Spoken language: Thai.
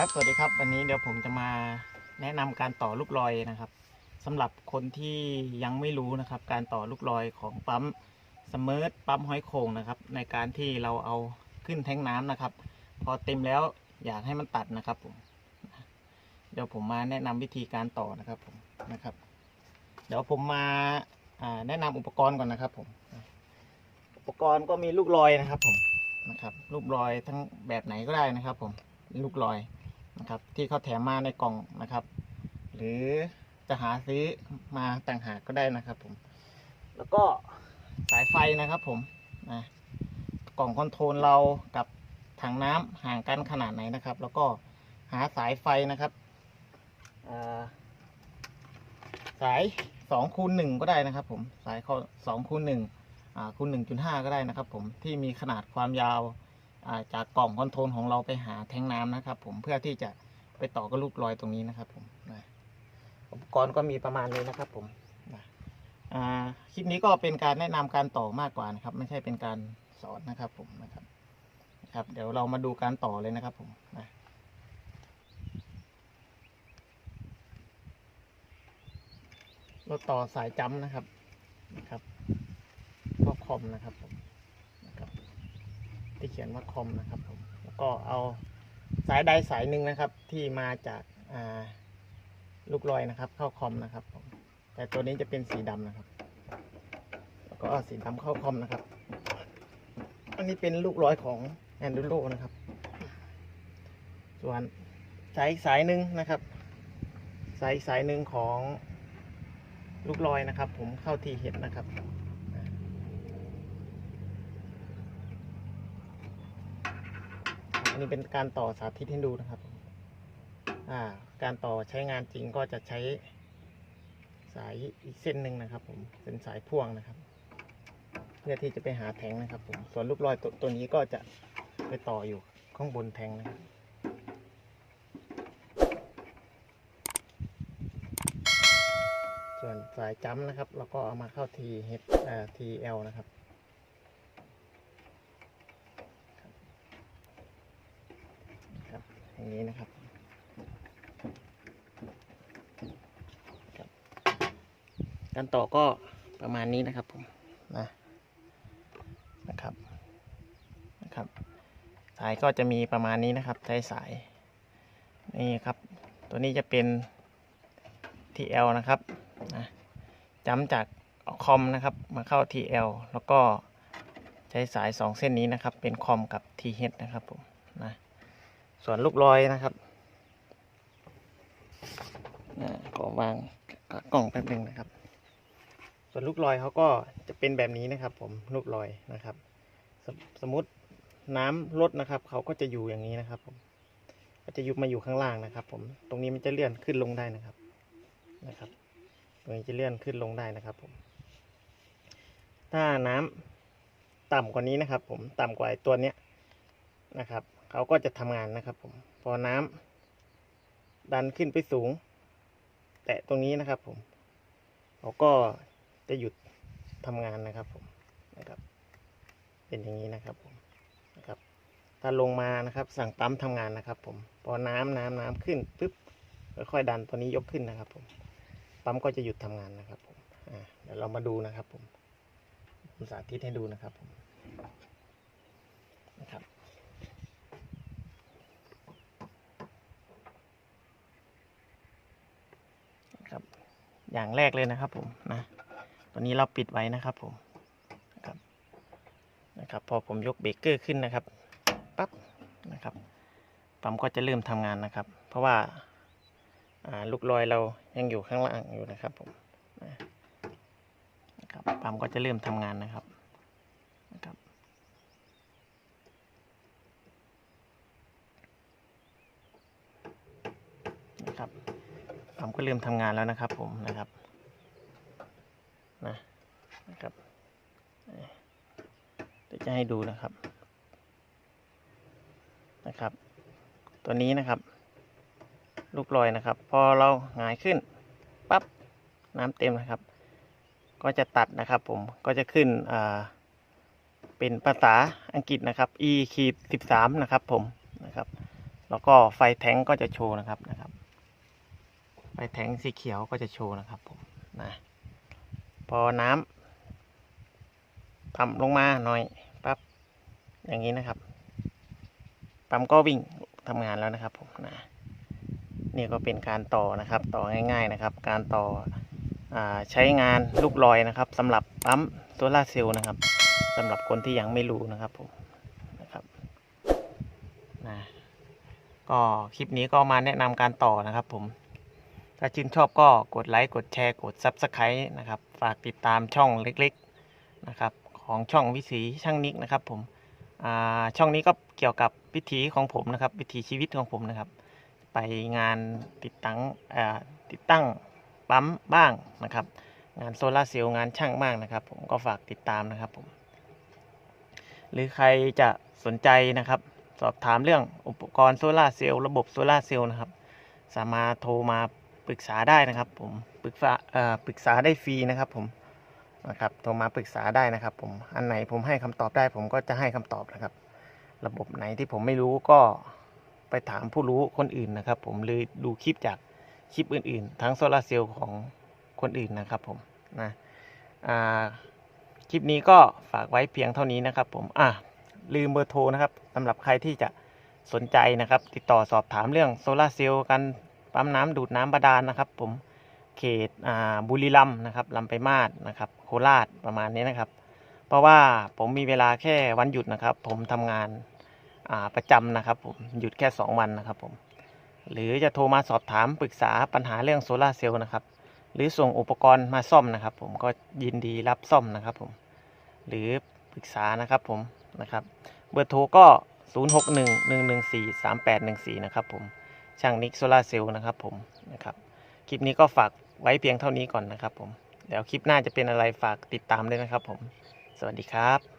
ครับสวัสดีครับวันนี้เดี๋ยวผมจะมาแนะนำการต่อลูกลอยนะครับสำหรับคนที่ยังไม่รู้นะครับ การต่อลูกลอยของปั๊มสม r ร์ทปั๊มห้อยโคงนะครับ ในการที่เราเอาขึ้นแทงน้ำนะครับ พอเต็มแล้วอยากให้มันตัดนะครับผมเดี๋ยวผมมาแนะนำวิธีการต่อนะครับผมนะครับ เดี๋ยวผมมาอ่าแนะนำอุปกรณ์ก่อนนะครับผมอุปกรณ์ก็มีลูกลอยนะครับผมนะครับ ลูกลอยทั้งแบบไหนก็ได้นะครับผมลูกลอย นะครับ ที่เขาแถมมาในกล่องนะครับ หรือจะหาซื้อมาต่างหากก็ได้นะครับผม แล้วก็สายไฟนะครับผมนะกล่องคอนโทรลเรากับถังน้ำห่างกันขนาดไหนนะครับ แล้วก็หาสายไฟนะครับสายสองคูณหนึ่งก็ได้นะครับ ผมสายสองคูณหนึ่งอ่าคูณ1.5 ก็ได้นะครับ ผมที่มีขนาดความยาว จากกล่องคอนโทรลของเราไปหาแทงน้ำนะครับผมเพื่อที่จะไปต่อกับลูกลอยตรงนี้นะครับผมอุปกรณ์ก็มีประมาณนี้นะครับผมคลิปนี้ก็เป็นการแนะนำการต่อมากกว่านะครับ ไม่ใช่เป็นการสอนนะครับผมนะครับครับ เดี๋ยวเรามาดูการต่อเลยนะครับผมนะเราต่อสายจ้ำนะครับนะครับก็คอมนะครับผม ที่เขียนว่าคอมนะครับผมแล้วก็เอาสายใดสายหนึ่งนะครับ ที่มาจากาลูกลอยนะครับ เข้าคอมนะครับผมแต่ตัวนี้จะเป็นสีดำนะครับ แล้วก็เอาสีดำเข้าคอมนะครับ อันนี้เป็นลูกลอยของแอนดูโรนะครับ ส่วนสายสายหนึ่งนะครับ สายสายหนึ่งของลูกลอยนะครับ ผมเข้าทีเห็ดนะครับ นนี้เป็นการต่อสาธิตให้ดูนะครับ อ่า การต่อใช้งานจริงก็จะใช้สายอีกเส้นหนึ่งนะครับ ผมเป็นสายพ่วงนะครับ เพื่อที่จะไปหาแทงนะครับ ผมส่วนลูกลอยตัวตัวนี้ก็จะไปต่ออยู่ข้างบนแทงนะครับส่วนสายจ้ำนะครับเราก็เอามาเข้าทีเฮดอ่าทีเอลนะครับ ครับ อย่างนี้นะครับการต่อก็ประมาณนี้นะครับผมนะนะครับนะครับ สายก็จะมีประมาณนี้นะครับใช้สายนี่ครับ ตัวนี้จะเป็น TL นะครับนะจำจากคอมนะครับมาเข้า TL แล้วก็ใช้สาย 2 เส้นนี้นะครับ เป็นคอมกับ TH นะครับผม ส่วนลูกลอยนะครับนะขอวางกล่องแป๊บนึงนะครับ ส่วนลูกลอยเขาก็จะเป็นแบบนี้นะครับ ผมลูกลอยนะครับสมสมมติน้ำลดนะครับเขาก็จะอยู่อย่างนี้นะครับ ผม ก็จะยุบมาอยู่ข้างล่างนะครับ ผมตรงนี้มันจะเลื่อนขึ้นลงได้นะครับนะครับ ตรงนี้จะเลื่อนขึ้นลงได้นะครับ ผม ถ้าน้ำต่ำกว่านี้นะครับ ผมต่ำกว่าตัวเนี้ยนะครับ เขาก็จะทำงานนะครับ ผม พอน้ำดันขึ้นไปสูง แตะตรงนี้นะครับ ผมเขาก็จะหยุดทำงานนะครับ ผมนะครับ เป็นอย่างนี้นะครับ ผมนะครับ ถ้าลงมานะครับ สั่งปั๊มทำงานนะครับ ผม พอน้ำน้ำน้ำขึ้นปุ๊บค่อยๆดันตัวนี้ยกขึ้นนะครับ ผม ปั๊มก็จะหยุดทำงานนะครับ ผมเดี๋ยวเรามาดูนะครับ ผมผมสาธิตให้ดูนะครับ ผมนะครับ อย่างแรกเลยนะครับผมนะตัวนี้เราปิดไว้นะครับผมนะครับนะครับ พอผมยกเบรกเกอร์ขึ้นนะครับปั๊บนะครับปั๊มก็จะเริ่มทำงานนะครับ เพราะว่าลูกลอยเรายังอยู่ข้างล่างอยู่นะครับผมนะครับปั๊มก็จะเริ่มทำงานนะครับนะครับนะครับ ปั๊มก็เริ่มทำงานแล้วนะครับผมนะครับนะนะครับเดี๋ยวจะให้ดูนะครับนะครับ ตัวนี้นะครับ ลูกลอยนะครับ พอเราหงายขึ้นปั๊บน้ำเต็มนะครับ ก็จะตัดนะครับผมก็จะขึ้นอ่าเป็นภาษาอังกฤษนะครับ e ขีดสิบสามนะครับผมนะครับ แล้วก็ไฟแท้งก็จะโชว์นะครับนะครับ ไฟแทงสีเขียวก็จะโชว์นะครับผมนะพอน้ำต่ำลงมาหน่อยปั๊บอย่างนี้นะครับปั๊มก็วิ่งทำงานแล้วนะครับผมนะนี่ก็เป็นการต่อนะครับ ต่อง่ายๆนะครับ การต่ออใช้งานลูกลอยนะครับสำหรับปั๊มโซลาเซลล์นะครับสำหรับคนที่ยังไม่รู้นะครับผมนะครับนะก็คลิปนี้ก็มาแนะนำการต่อนะครับผม ถ้าชื่นชอบก็กดไลค์กดแชร์กด Subscribe นะครับ ฝากติดตามช่องเล็กๆนะครับของช่องวิถีช่างนิกนะครับผมช่องนี้ก็เกี่ยวกับวิถีของผมนะครับ วิถีชีวิตของผมนะครับ ไปงานติดตั้งติดตั้งปั๊มบ้างนะครับ งานโซลาเซลล์งานช่างบ้างนะครับ ผมก็ฝากติดตามนะครับผมหรือใครจะสนใจนะครับ สอบถามเรื่องอุปกรณ์โซลาเซลล์ระบบโซลาเซลล์นะครับ สามารถโทรมา ปรึกษาได้นะครับผมปรึกษาเอ่อปรึกษาได้ฟรีนะครับผมนะครับโทรมาปรึกษาได้นะครับ ผมอันไหนผมให้คำตอบได้ ผมก็จะให้คำตอบนะครับ ระบบไหนที่ผมไม่รู้ก็ไปถามผู้รู้คนอื่นนะครับ ผมหรือดูคลิปจากคลิปอื่น ๆ ทั้งโซลาเซลล์ของคนอื่นนะครับผมนะอ่าคลิปนี้ก็ฝากไว้เพียงเท่านี้นะครับ ผมอะลืมเบอร์โทรนะครับสำหรับใครที่จะสนใจนะครับ ติดต่อสอบถามเรื่องโซลาเซลล์กัน ปั๊มน้ำดูดน้ำบาดาลนะครับ ผมเขตบุรีรัมย์นะครับลำไปมาศนะครับ โคราชประมาณนี้นะครับ เพราะว่าผมมีเวลาแค่วันหยุดนะครับ ผมทำงานาประจำนะครับ ผมหยุดแค่ 2 วันนะครับ ผมหรือจะโทรมาสอบถามปรึกษาปัญหาเรื่องโซลาเซลล์นะครับ หรือส่งอุปกรณ์มาซ่อมนะครับ ผมก็ยินดีรับซ่อมนะครับ ผมหรือปรึกษานะครับผมนะครับ เบอร์โทรก็ 0611143814 นะครับผม ช่างนิกโซลาเซลล์นะครับผมนะครับคลิปนี้ก็ฝากไว้เพียงเท่านี้ก่อนนะครับผมเดี๋ยวคลิปหน้าจะเป็นอะไรฝากติดตามด้วยนะครับผม สวัสดีครับ